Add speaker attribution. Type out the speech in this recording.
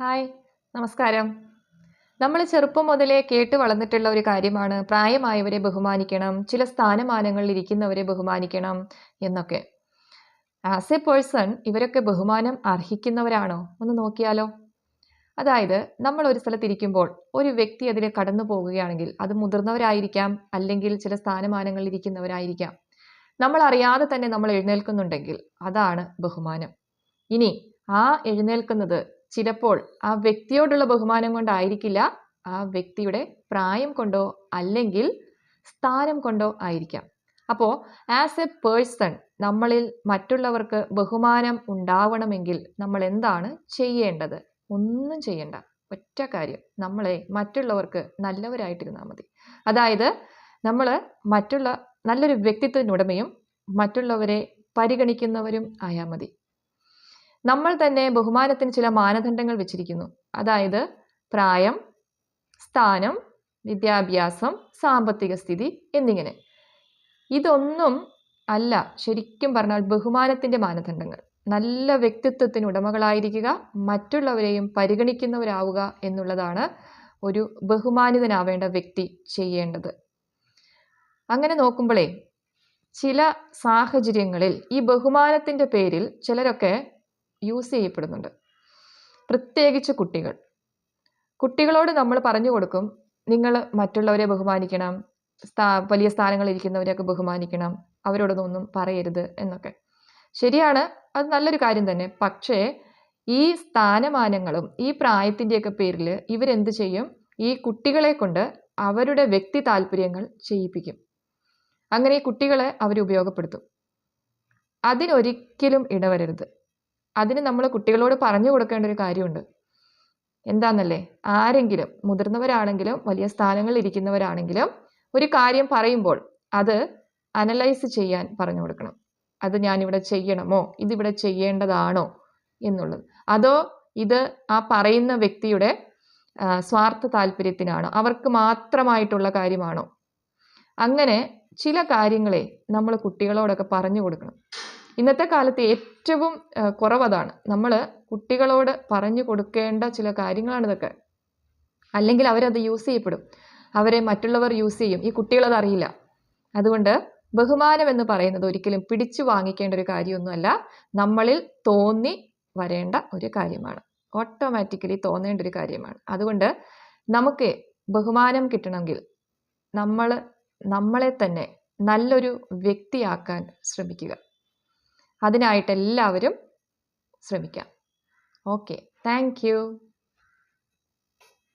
Speaker 1: Hi നമസ്കാരം. നമ്മൾ ചെറുപ്പം മുതലേ കേട്ട് വളർന്നിട്ടുള്ള ഒരു കാര്യമാണ് പ്രായമായവരെ ബഹുമാനിക്കണം ചില സ്ഥാനമാനങ്ങളിൽ ഇരിക്കുന്നവരെ ബഹുമാനിക്കണം എന്നൊക്കെ. ആസ് എ പേഴ്സൺ ഇവരൊക്കെ ബഹുമാനം അർഹിക്കുന്നവരാണോ? ഒന്ന് നോക്കിയാലോ? അതായത് നമ്മൾ ഒരു സ്ഥലത്തിരിക്കുമ്പോൾ ഒരു വ്യക്തി അതിൽ കടന്നു പോകുകയാണെങ്കിൽ അത് മുതിർന്നവരായിരിക്കാം അല്ലെങ്കിൽ ചില സ്ഥാനമാനങ്ങളിൽ ഇരിക്കുന്നവരായിരിക്കാം. നമ്മൾ അറിയാതെ തന്നെ നമ്മൾ എഴുന്നേൽക്കുന്നുണ്ടെങ്കിൽ അതാണ് ബഹുമാനം. ഇനി ആ എഴുന്നേൽക്കുന്നത് ചിലപ്പോൾ ആ വ്യക്തിയോടുള്ള ബഹുമാനം കൊണ്ടായിരിക്കില്ല ആ വ്യക്തിയുടെ പ്രായം കൊണ്ടോ അല്ലെങ്കിൽ സ്ഥാനം കൊണ്ടോ ആയിരിക്കാം. അപ്പോൾ ആസ് എ പേഴ്സൺ നമ്മളിൽ മറ്റുള്ളവർക്ക് ബഹുമാനം ഉണ്ടാവണമെങ്കിൽ നമ്മൾ എന്താണ് ചെയ്യേണ്ടത്? ഒന്നും ചെയ്യണ്ട. ഒറ്റ കാര്യം. നമ്മളെ മറ്റുള്ളവർക്ക് നല്ലവരായിട്ടിരുന്നാൽ മതി. അതായത് നമ്മൾ മറ്റുള്ള നല്ലൊരു വ്യക്തിത്വത്തിനുടമയും മറ്റുള്ളവരെ പരിഗണിക്കുന്നവരും ആയാൽ മതി. നമ്മൾ തന്നെ ബഹുമാനത്തിന് ചില മാനദണ്ഡങ്ങൾ വെച്ചിരിക്കുന്നു. അതായത് പ്രായം സ്ഥാനം വിദ്യാഭ്യാസം സാമ്പത്തിക സ്ഥിതി എന്നിങ്ങനെ. ഇതൊന്നും അല്ല ശരിക്കും പറഞ്ഞാൽ ബഹുമാനത്തിന്റെ മാനദണ്ഡങ്ങൾ. നല്ല വ്യക്തിത്വത്തിന് ഉടമകളായിരിക്കുക മറ്റുള്ളവരെയും പരിഗണിക്കുന്നവരാവുക എന്നുള്ളതാണ് ഒരു ബഹുമാനിതനാവേണ്ട വ്യക്തി ചെയ്യേണ്ടത്. അങ്ങനെ നോക്കുമ്പോഴേ ചില സാഹചര്യങ്ങളിൽ ഈ ബഹുമാനത്തിന്റെ പേരിൽ ചിലരൊക്കെ യൂസ് ചെയ്യപ്പെടുന്നുണ്ട്. പ്രത്യേകിച്ച് കുട്ടികൾ. കുട്ടികളോട് നമ്മൾ പറഞ്ഞു കൊടുക്കും നിങ്ങൾ മറ്റുള്ളവരെ ബഹുമാനിക്കണം സ്ഥാ വലിയ സ്ഥാനങ്ങളിൽ ഇരിക്കുന്നവരെയൊക്കെ ബഹുമാനിക്കണം അവരോടൊന്നും പറയരുത് എന്നൊക്കെ. ശരിയാണ് അത് നല്ലൊരു കാര്യം തന്നെ. പക്ഷേ ഈ സ്ഥാനമാനങ്ങളും ഈ പ്രായത്തിന്റെയൊക്കെ പേരിൽ ഇവരെന്ത് ചെയ്യും? ഈ കുട്ടികളെ കൊണ്ട് അവരുടെ വ്യക്തി താല്പര്യങ്ങൾ ചെയ്യിപ്പിക്കും. അങ്ങനെ ഈ കുട്ടികളെ അവർ ഉപയോഗപ്പെടുത്തും. അതിനൊരിക്കലും ഇടവരരുത്. അതിന് നമ്മൾ കുട്ടികളോട് പറഞ്ഞു കൊടുക്കേണ്ട ഒരു കാര്യമുണ്ട്. എന്താണെന്നല്ലേ ആരെങ്കിലും മുതിർന്നവരാണെങ്കിലും വലിയ സ്ഥാനങ്ങളിൽ ഇരിക്കുന്നവരാണെങ്കിലും ഒരു കാര്യം പറയുമ്പോൾ അത് അനലൈസ് ചെയ്യാൻ പറഞ്ഞു കൊടുക്കണം. അത് ഞാനിവിടെ ചെയ്യണമോ? ഇതിവിടെ ചെയ്യേണ്ടതാണോ? എന്നുള്ളത്. അതോ ഇത് ആ പറയുന്ന വ്യക്തിയുടെ സ്വാർത്ഥ താല്പര്യത്തിനാണോ? അവർക്ക് മാത്രമായിട്ടുള്ള കാര്യമാണോ? അങ്ങനെ ചില കാര്യങ്ങളെ നമ്മൾ കുട്ടികളോടൊക്കെ പറഞ്ഞു കൊടുക്കണം. ഇന്നത്തെ കാലത്ത് ഏറ്റവും കുറവതാണ്. നമ്മൾ കുട്ടികളോട് പറഞ്ഞു കൊടുക്കേണ്ട ചില കാര്യങ്ങളാണ് ഇതൊക്കെ. അല്ലെങ്കിൽ അവരത് യൂസ് ചെയ്യപ്പെടും. അവരെ മറ്റുള്ളവർ യൂസ് ചെയ്യും. ഈ കുട്ടികളത് അറിയില്ല. അതുകൊണ്ട് ബഹുമാനം എന്ന് പറയുന്നത് ഒരിക്കലും പിടിച്ചു വാങ്ങിക്കേണ്ട ഒരു കാര്യമൊന്നുമല്ല. നമ്മളിൽ തോന്നി വരേണ്ട ഒരു കാര്യമാണ്. ഓട്ടോമാറ്റിക്കലി തോന്നേണ്ട ഒരു കാര്യമാണ്. അതുകൊണ്ട് നമുക്ക് ബഹുമാനം കിട്ടണമെങ്കിൽ നമ്മൾ നമ്മളെ തന്നെ നല്ലൊരു വ്യക്തിയാക്കാൻ ശ്രമിക്കുക. അതിനായിട്ട് എല്ലാവരും ശ്രമിക്കാം ഓക്കെ താങ്ക്